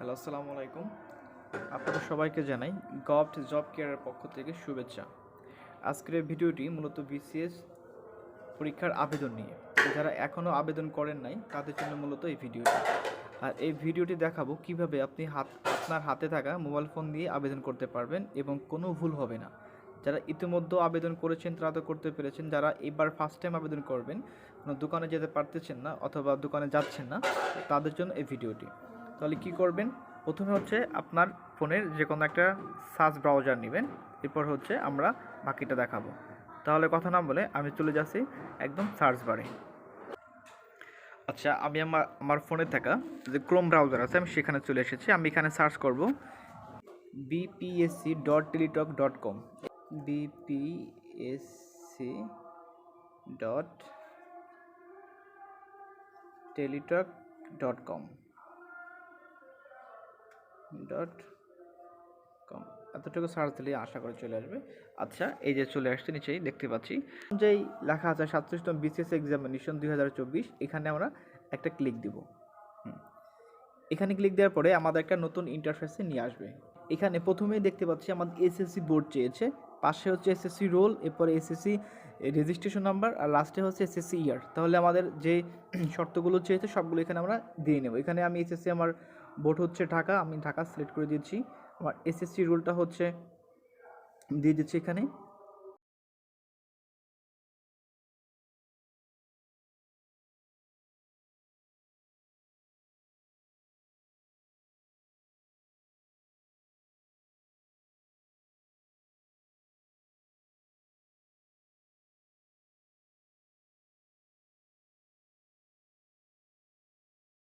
Hello, আসসালামু আলাইকুম। আপনাদের সবাইকে জানাই গভট জব কেয়ারের পক্ষ থেকে শুভেচ্ছা। আজকের এই ভিডিওটি মূলত বিসিএস পরীক্ষার আবেদন নিয়ে। যারা এখনও আবেদন করেন নাই, তাদের জন্য মূলত এই ভিডিওটি। আর এই ভিডিওটি দেখাবো কীভাবে আপনি হাত, আপনার হাতে থাকা মোবাইল ফোন দিয়ে আবেদন করতে পারবেন এবং কোনো ভুল হবে না। যারা ইতিমধ্যে আবেদন করেছেন, তারা তো করতে পেরেছেন। যারা এবার ফার্স্ট টাইম আবেদন করবেন, কোনো দোকানে যেতে পারতেছেন না অথবা দোকানে যাচ্ছেন না, তাদের জন্য এই ভিডিওটি। তাহলে কি করবেন? প্রথমে হচ্ছে আপনার ফোনের যে কোনো একটা সার্চ ব্রাউজার নেবেন। এরপর হচ্ছে আমরা বাকিটা দেখাবো। তাহলে কথা না বলে আমি চলে যাচ্ছি একদম সার্চ বারে। আচ্ছা আমি আমার আমার ফোনে থাকা যে ক্রোম ব্রাউজার আছে, আমি সেখানে চলে এসেছি। আমি এখানে সার্চ করব BPSC dot Teletalk dot com BPSC dot Teletalk dot com dot com এতটুকু সার্চ দিলে আশা করে চলে আসবে। আচ্ছা এই যে চলে আসছে, নিচেই দেখতে পাচ্ছি। যেই লেখা আছে, সাতচল্লিশতম বিসিএস এক্সামিনেশন দুই হাজার চব্বিশ, এখানে আমরা একটা ক্লিক দিব। এখানে ক্লিক দেওয়ার পরে আমাদের একটা নতুন ইন্টারফেসে নিয়ে আসবে। এখানে প্রথমেই দেখতে পাচ্ছি আমাদের এসএসসি বোর্ড চেয়েছে। পাশে হচ্ছে এসএসসি রোল এরপরে এসএসসি রেজিস্ট্রেশন নাম্বার আর লাস্টে হচ্ছে এসএসসি ইয়ার তাহলে আমাদের যে শর্তগুলো চেয়েছে, সবগুলো এখানে আমরা দিয়ে নেব। এখানে আমি এসএসসি আমার বোর্ড হচ্ছে ঢাকা, আমি ঢাকা সিলেক্ট করে দিচ্ছি আমার এসএসসি রুলটা হচ্ছে, দিয়ে দিচ্ছি এখানে।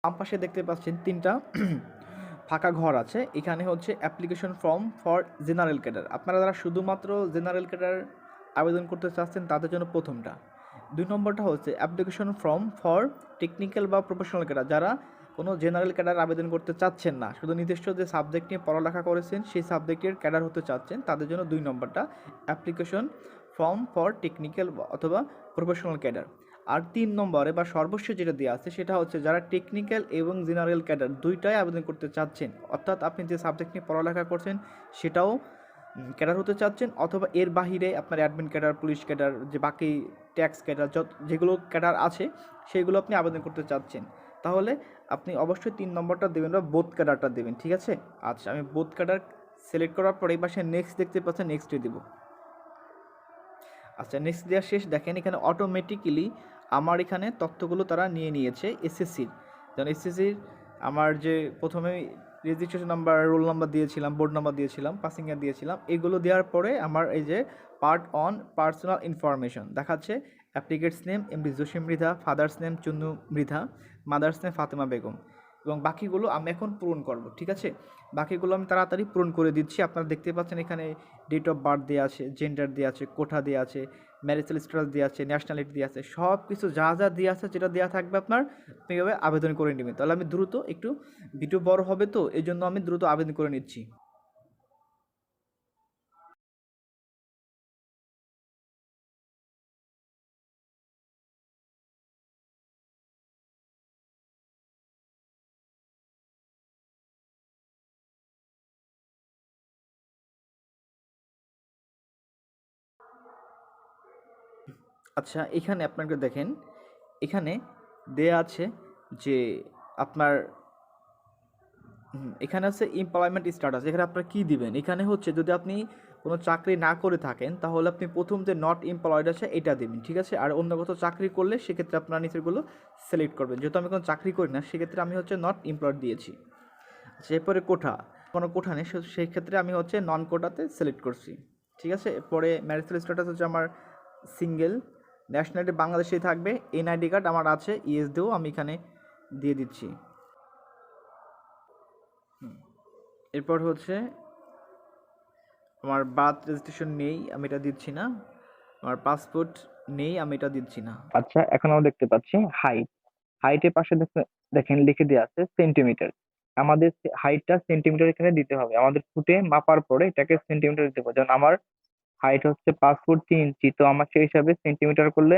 বাম পাশে দেখতে পাচ্ছেন তিনটা ফাঁকা ঘর আছে। এখানে হচ্ছে application form for general cadre আপনারা যারা শুধুমাত্র জেনারেল ক্যাডার আবেদন করতে চাচ্ছেন, তাদের জন্য প্রথমটা। দুই নম্বরটা হচ্ছে অ্যাপ্লিকেশন ফর্ম ফর টেকনিক্যাল বা প্রফেশনাল ক্যাডার যারা কোনো জেনারেল ক্যাডার আবেদন করতে চাচ্ছেন না, শুধু নির্দিষ্ট যে সাবজেক্ট নিয়ে পড়ালেখা করেছেন, সেই সাবজেক্টের ক্যাডার হতে চাচ্ছেন, তাদের জন্য দুই নম্বরটা অ্যাপ্লিকেশন ফর্ম ফর টেকনিক্যাল অথবা প্রফেশনাল ক্যাডার আর তিন নম্বরে বা সর্বস্ব যেটা দেওয়া আছে সেটা হচ্ছে যারা টেকনিক্যাল এবং জেনারেল ক্যাডার দুইটাই আবেদন করতে চাচ্ছেন, অর্থাৎ আপনি যে সাবজেক্ট নিয়ে পড়ালেখা করছেন সেটাও ক্যাডার হতে চাচ্ছেন অথবা এর বাহিরে আপনার অ্যাডমিন ক্যাডার পুলিশ ক্যাডার যে বাকি ট্যাক্স ক্যাডার যত যেগুলো ক্যাডার আছে সেগুলো আপনি আবেদন করতে চাচ্ছেন। তাহলে আপনি অবশ্যই তিন নম্বরটা দেবেন বা বোধ ক্যাডারটা দেবেন, ঠিক আছে? আচ্ছা আমি বোধ ক্যাডার সিলেক্ট করার পরে এই পাশে নেক্সট দেখতে পাচ্ছেন নেক্সটে দেবো। আচ্ছা নেক্সট দেওয়া শেষ দেখেন, এখানে অটোমেটিক্যালি আমার এখানে তথ্যগুলো তারা নিয়ে নিয়েছে এসএসসির যেমন এসএসসির আমার যে প্রথমে রেজিস্ট্রেশন নাম্বার রোল নাম্বার দিয়েছিলাম বোর্ড নাম্বার দিয়েছিলাম পাসিং ইয়ার দিয়েছিলাম, এগুলো দেওয়ার পরে আমার এই যে পার্ট অন পার্সোনাল ইনফরমেশন দেখাচ্ছে applicant's name MD Jasim Mridha father's name Chunnu Mridha mother's name Fatema Begum এবং বাকিগুলো আমি এখন পূরণ করব, ঠিক আছে? বাকিগুলো আমি তাড়াতাড়ি পূরণ করে দিচ্ছি। আপনারা দেখতে পাচ্ছেন এখানে ডেট অফ বার্থ দেওয়া আছে জেন্ডার দেওয়া আছে, কোঠা দেওয়া আছে ম্যারিটাল স্ট্যাটাস দেওয়া আছে ন্যাশনালিটি দেওয়া আছে সব কিছু যা যা দেওয়া আছে যেটা দেওয়া থাকবে আপনার, আপনি এভাবে আবেদন করে নেবেন। তাহলে আমি দ্রুত একটু, ভিডিও বড় হবে তো এই জন্য আমি দ্রুত আবেদন করে নিচ্ছি। আচ্ছা এখানে আপনাকে দেখেন, এখানে দেয়া আছে যে আপনার এখানে আছে এমপ্লয়মেন্ট স্ট্যাটাস এখানে আপনার কী দিবেন? এখানে হচ্ছে যদি আপনি কোনো চাকরি না করে থাকেন, তাহলে আপনি প্রথম যে নট এমপ্লয়েড আছে, এটা দেবেন, ঠিক আছে? আর অন্য কোথাও চাকরি করলে সেক্ষেত্রে আপনার নিচেরগুলো সিলেক্ট করবেন। যেহেতু আমি কোনো চাকরি করি না, সেক্ষেত্রে আমি হচ্ছে নট এমপ্লয়েড দিয়েছি। আচ্ছা এরপরে কোঠা, কোনো কোঠা নেই সেই ক্ষেত্রে আমি হচ্ছে নন কোটাতে সিলেক্ট করছি, ঠিক আছে? এরপরে ম্যারিটাল স্ট্যাটাস হচ্ছে আমার সিঙ্গেল ন্যাশনালিটি বাংলাদেশেই থাকবে। এনআইডি কার্ড আমার আছে ইএসডিও আমি এখানে দিয়ে দিচ্ছি। এরপর হচ্ছে, আমার বার্থ রেজিস্ট্রেশন নেই, আমি এটা দিচ্ছি না। আমার পাসপোর্ট নেই, আমি এটা দিচ্ছি না। আচ্ছা এখন আমরা দেখতে পাচ্ছি হাইট হাইটের পাশে দেখে- দেখেন, লিখে দেওয়া আছে সেন্টিমিটার আমাদের হাইটটা সেন্টিমিটার এখানে দিতে হবে। আমাদের ফুটে মাপার পরে এটাকে সেন্টিমিটার দিতে হবে। যেমন আমার হাইট হচ্ছে পাঁচ ফুট তিন ইঞ্চি তো আমার সেই হিসাবে সেন্টিমিটার করলে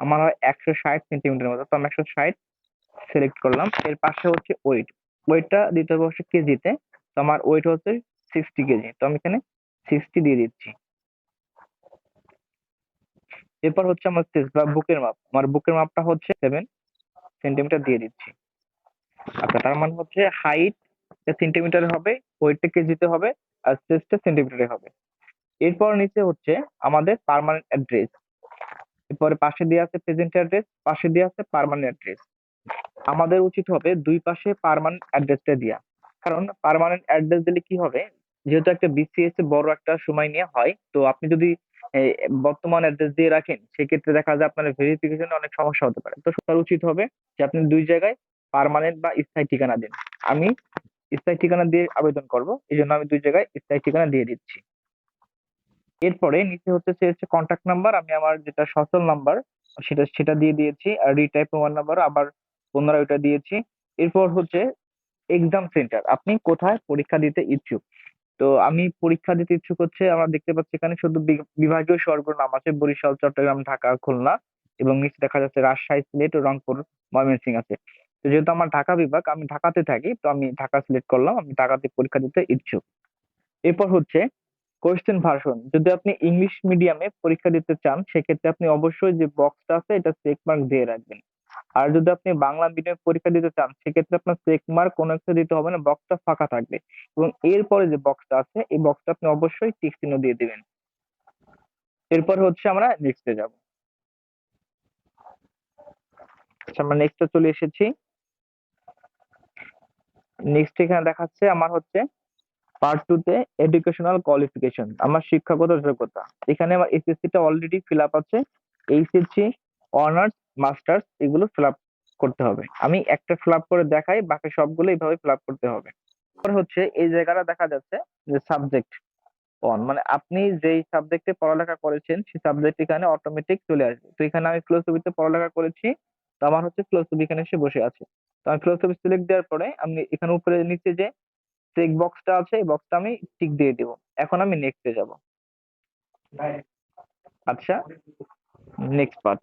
আমার হয় একশো ষাট সেন্টিমিটার মতো। তো আমি একশো ষাট সিলেক্ট করলাম। এর পাশে হচ্ছে ওয়েট ওয়েটটা দিতে হবে হচ্ছে কেজিতে। তো আমার ওয়েট হচ্ছে সিক্সটি কেজি। তো আমি এখানে সিক্সটি দিয়ে দিচ্ছি। এরপর হচ্ছে আমার চেস্ট বা বুকের মাপ। আমার বুকের মাপটা হচ্ছে সেভেন সেন্টিমিটার দিয়ে দিচ্ছি। আচ্ছা তার মানে হচ্ছে হাইট সেন্টিমিটারে হবে ওয়েটটা কেজিতে হবে, আর চেস্টটা সেন্টিমিটারে হবে। এরপর নিচে হচ্ছে আমাদের পার্মানেন্ট অ্যাড্রেস এরপরে পাশে দিয়ে আছে প্রেজেন্ট অ্যাড্রেস পাশে দিয়ে আছে পার্মানেন্ট অ্যাড্রেস আমাদের উচিত হবে দুই পাশে পার্মানেন্ট অ্যাড্রেসটা দেওয়া কারণ পার্মানেন্ট অ্যাড্রেস দিলে কি হবে? যেহেতু একটা বিসিএস বড় একটা সময় নিয়ে হয়, তো আপনি যদি বর্তমান অ্যাড্রেস দিয়ে রাখেন, সেক্ষেত্রে দেখা যায় আপনার ভেরিফিকেশনে অনেক সমস্যা হতে পারে। তো সবার উচিত হবে যে আপনি দুই জায়গায় পার্মানেন্ট বা স্থায়ী ঠিকানা দিন। আমি স্থায়ী ঠিকানা দিয়ে আবেদন করব, এই জন্য আমি দুই জায়গায় স্থায়ী ঠিকানা দিয়ে দিচ্ছি। এরপরে নিচে হচ্ছে হচ্ছে কন্ট্যাক্ট নাম্বার আমি আমার যেটা সচল নাম্বার সেটা সেটা দিয়ে দিয়েছি, আর রিটাইপ মোবাইল নাম্বার আবার পুনরায় ওইটা দিয়েছি। এরপর হচ্ছে এক্সাম সেন্টার আপনি কোথায় পরীক্ষা দিতে ইচ্ছুক? তো আমি পরীক্ষা দিতে ইচ্ছুক হচ্ছে, আমরা দেখতে পাচ্ছি এখানে শুধু বিভাগীয় শহরগুলোর নাম আছে, বরিশাল, চট্টগ্রাম, ঢাকা, খুলনা এবং নিচে দেখা যাচ্ছে রাজশাহী, সিলেট ও রংপুর, ময়মনসিংহ আছে। তো যেহেতু আমার ঢাকা বিভাগ, আমি ঢাকাতে থাকি, তো আমি ঢাকা সিলেক্ট করলাম, আমি ঢাকাতে পরীক্ষা দিতে ইচ্ছুক। এরপর হচ্ছে কোয়েশ্চেন ভার্সন যদি আপনি ইংলিশ মিডিয়ামে পরীক্ষা দিতে চান, সেক্ষেত্রে আপনি অবশ্যই যে বক্সটা আছে, এটা চেক মার্ক দিয়ে রাখবেন। আর যদি আপনি বাংলা মিডিয়ামে পরীক্ষা দিতে চান, সেক্ষেত্রে আপনার চেক মার্ক কোনো একটা দিতে হবে না বক্সটা ফাঁকা থাকবে। এবং এরপরে যে বক্সটা আছে, এই বক্সটা আপনি অবশ্যই টিক চিহ্ন দিয়ে দিবেন। এরপর হচ্ছে আমরা নেক্সটে যাব। আচ্ছা আমরা নেক্সটে চলে এসেছি। নেক্সট এখানে দেখাচ্ছে, আমার হচ্ছে পার্ট টু তে এডুকেশনাল কোয়ালিফিকেশন আমার শিক্ষাগত যোগ্যতা। এখানে আমার এসএসসি টা অলরেডি ফিল আপ আছে। এইচএসসি অনার্স মাস্টার্স এগুলো ফিল আপ করতে হবে। আমি একটা ফিল আপ করে দেখাই, বাকি সবগুলো এইভাবে ফিল আপ করতে হবে। পরে হচ্ছে এই জায়গাটা দেখা যাচ্ছে যে সাবজেক্ট অন মানে আপনি যেই সাবজেক্টে পড়ালেখা করেছেন, সেই সাবজেক্ট এখানে অটোমেটিক চলে আসবে। তো এখানে আমি ফিলোসফিতে পড়ালেখা করেছি, তো আমার হচ্ছে ফিলোসফি এখানে এসে বসে আছে। তো আমি ফিলোসফি সিলেক্ট দেওয়ার পরে, আমি এখানে উপরে নিচে যে চেক বক্সটা আছে, এই বক্সটা আমি টিক দিয়ে দিব। এখন আমি নেক্সটে যাব। আচ্ছা নেক্সট পার্ট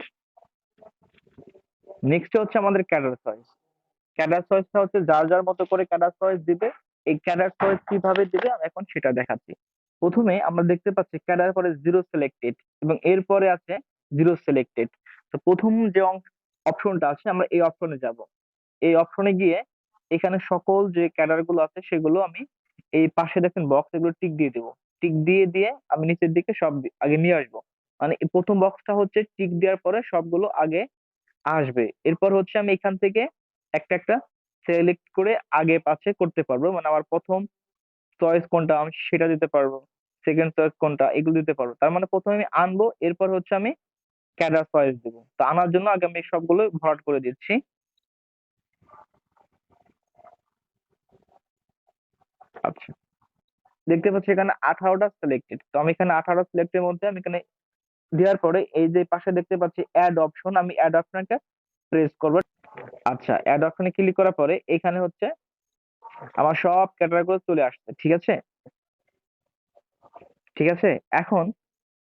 নেক্সট হচ্ছে আমাদের ক্যাডার চয়েস ক্যাডার চয়েসটা হচ্ছে যার যার মতো করে ক্যাডার চয়েস দিবে, এই ক্যাডার চয়েস কীভাবে দিবে আমি এখন সেটা দেখাচ্ছি। প্রথমে আমরা দেখতে পাচ্ছি ক্যাডার পরে জিরো সিলেক্টেড এবং এরপরে আছে জিরো সিলেক্টেড তো প্রথম যে অপশনটা আছে, আমরা এই অপশনে যাব। এই অপশনে গিয়ে এখানে সকল যে ক্যাডারগুলো আছে সেগুলো আমি এই পাশে দেখেন বক্স এগুলো টিক দিয়ে দেবো। টিক দিয়ে দিয়ে আমি নিচের দিকে সব আগে নিয়ে আসব। মানে প্রথম বক্সটা হচ্ছে টিক দেওয়ার পরে সবগুলো আগে আসবে। এরপর হচ্ছে আমি এখান থেকে একটা একটা সিলেক্ট করে আগে পাশে করতে পারব। মানে আমার প্রথম চয়েস কোনটা আমি সেটা দিতে পারব। সেকেন্ড চয়েস কোনটা এগুলো দিতে পারব। তার মানে প্রথমে আমি আনব, এরপর হচ্ছে আমি ক্যাডার চয়েস দেবো। তো আনার জন্য আগে আমি সবগুলো ভরাট করে দিচ্ছি। আচ্ছা। দেখতে পাচ্ছি এখানে আঠারোটা সিলেক্টেড তো আমি এখানে আঠারো সিলেক্টের মধ্যে আমি এখানে দেওয়ার পরে এই যে পাশে দেখতে পাচ্ছি অ্যাড অপশন আমি অ্যাড অপশনটা প্রেস করব। আচ্ছা অ্যাড অপশনে ক্লিক করার পরে এখানে হচ্ছে আমার সব ক্যাটাগরি চলে আসছে, ঠিক আছে? ঠিক আছে? এখন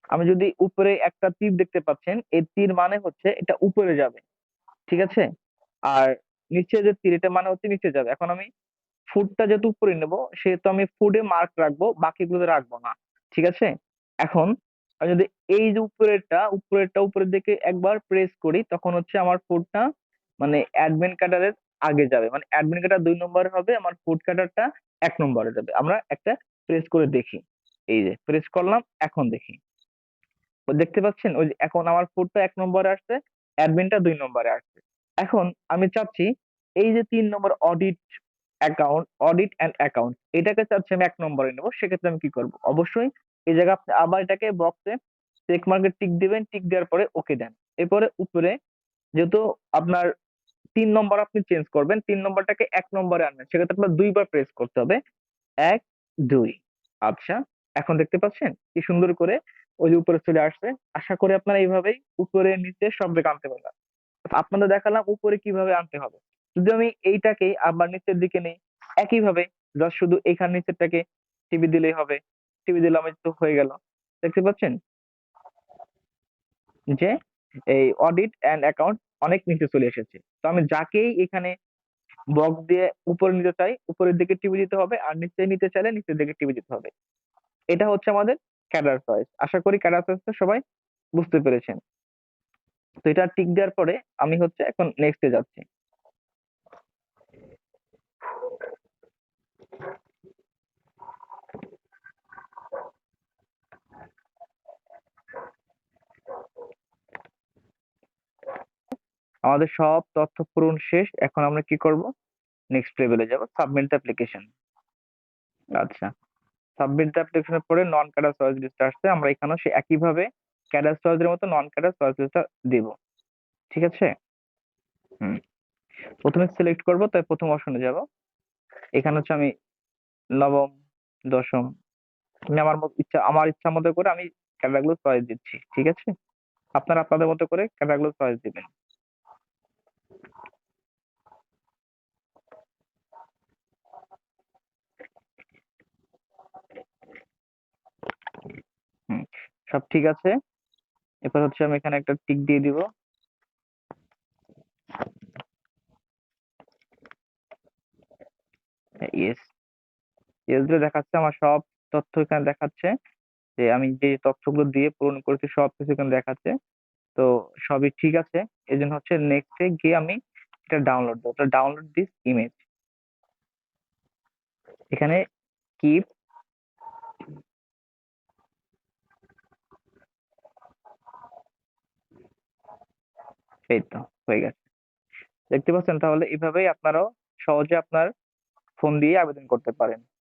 আমি যদি উপরে একটা তীর দেখতে পাচ্ছেন, এই তীর মানে হচ্ছে এটা উপরে যাবে, ঠিক আছে? আর নিচে যে তীর, এটা মানে হচ্ছে নিচে যাবে। এখন আমি ফুডটা যেহেতু উপরে নেব, সেহেতু আমি ফুডে মার্ক রাখব, বাকিগুলোতে রাখব না, ঠিক আছে? এখন আমি যদি এই যে উপরেরটা উপরেরটা উপরের দিকে একবার প্রেস করি, তখন হচ্ছে আমার ফুডটা মানে অ্যাডমিন কাটারের আগে যাবে। মানে অ্যাডমিন কাটার দুই নম্বরে হবে, আমার ফুড কাটারটা এক নম্বরে যাবে। আমরা একটা প্রেস করে দেখি। এই যে প্রেস করলাম, এখন দেখি। দেখতে পাচ্ছেন? ওই এখন আমার ফুডটা এক নম্বরে আসছে অ্যাডমিনটা দুই নম্বরে আসছে। এখন আমি চাচ্ছি, এই যে তিন নম্বর audit account audit and account এটাকে চাচ্ছি আমি এক নম্বরে নেব, সেক্ষেত্রে আমি কি করব? অবশ্যই এই জায়গা আপনি আবার এটাকে বক্সে চেক মার্কেট টিক দিবেন টিক দেওয়ার পরে ওকে দেন। এরপরে উপরে যেহেতু আপনার তিন নম্বর আপনি চেঞ্জ করবেন, তিন নম্বরটাকে এক নম্বরে আনবেন, সেক্ষেত্রে আপনার দুইবার প্রেস করতে হবে। এক, দুই। আচ্ছা এখন দেখতে পাচ্ছেন? কি সুন্দর করে ওই যে উপরে চলে আসছে। আশা করি আপনারা এইভাবেই উপরে নিচে সব দিকে আনতে পারবেন। আপনাদের দেখালাম উপরে কীভাবে আনতে হবে। যদি আমি এইটাকেই আবার নিচের দিকে নেই, একইভাবে জাস্ট শুধু এখান নিচেরটাকে টিভি দিলেই হবে। টিভি দিলে আমার তো হয়ে গেল। দেখতে পাচ্ছেন? যে এই অডিট অ্যান্ড অ্যাকাউন্ট অনেক নিচে চলে এসেছে। তো আমি যাকেই এখানে বক্স দিয়ে উপরে নিতে চাই, উপরের দিকে টিপে দিতে হবে আর নিচে নিতে চাইলে নিচের দিকে টিপে দিতে হবে। এটা হচ্ছে আমাদের ক্যাডার চয়েস আশা করি ক্যাডার চয়েসটা সবাই বুঝতে পেরেছেন। তো এটা টিক দেওয়ার পরে আমি হচ্ছে এখন নেক্সটে যাচ্ছি। আমাদের সব তথ্য পূরণ শেষ। এখন আমরা কি করব? নেক্সট লেভেলে যাব সাবমিট অ্যাপ্লিকেশন আচ্ছা। সাবমিট অ্যাপ্লিকেশনের পরে নন ক্যাডার চয়েস লিস্ট আসছে, আমরা এখানেও সে একইভাবে ক্যাডার চয়েসের মতো নন ক্যাডার চয়েস লিস্টটা দেব। ঠিক আছে? হুম। প্রথমে সিলেক্ট করব, তাই প্রথম অপশনে যাব। এখানে হচ্ছে আমি নবম, দশম আমি আমার মত ইচ্ছা, আমার ইচ্ছা মতো করে আমি ক্যাডারগুলো চয়েস দিচ্ছি, ঠিক আছে? আপনারা আপনাদের মতো করে ক্যাডারগুলো চয়েস দিবেন হুম সব ঠিক আছে। এরপর হচ্ছে আমি এখানে একটা টিক দিয়ে দিব। ইয়েস ইয়েস দেখাচ্ছে, আমার সব তথ্য এখানে দেখাচ্ছে। যে আমি যে তথ্যগুলো দিয়ে পূরণ করেছি, সব কিছু এখানে দেখাচ্ছে। তো সবই ঠিক আছে। এই জন্য হচ্ছে নেক্সটে গিয়ে আমি এটা ডাউনলোড দেবো। ডাউনলোড দিস ইমেজ এখানে কিপ এই তো, হয়ে গেছে। দেখতে পাচ্ছেন তাহলে এভাবেই আপনারাও সহজে আপনার ফোন দিয়ে আবেদন করতে পারেন।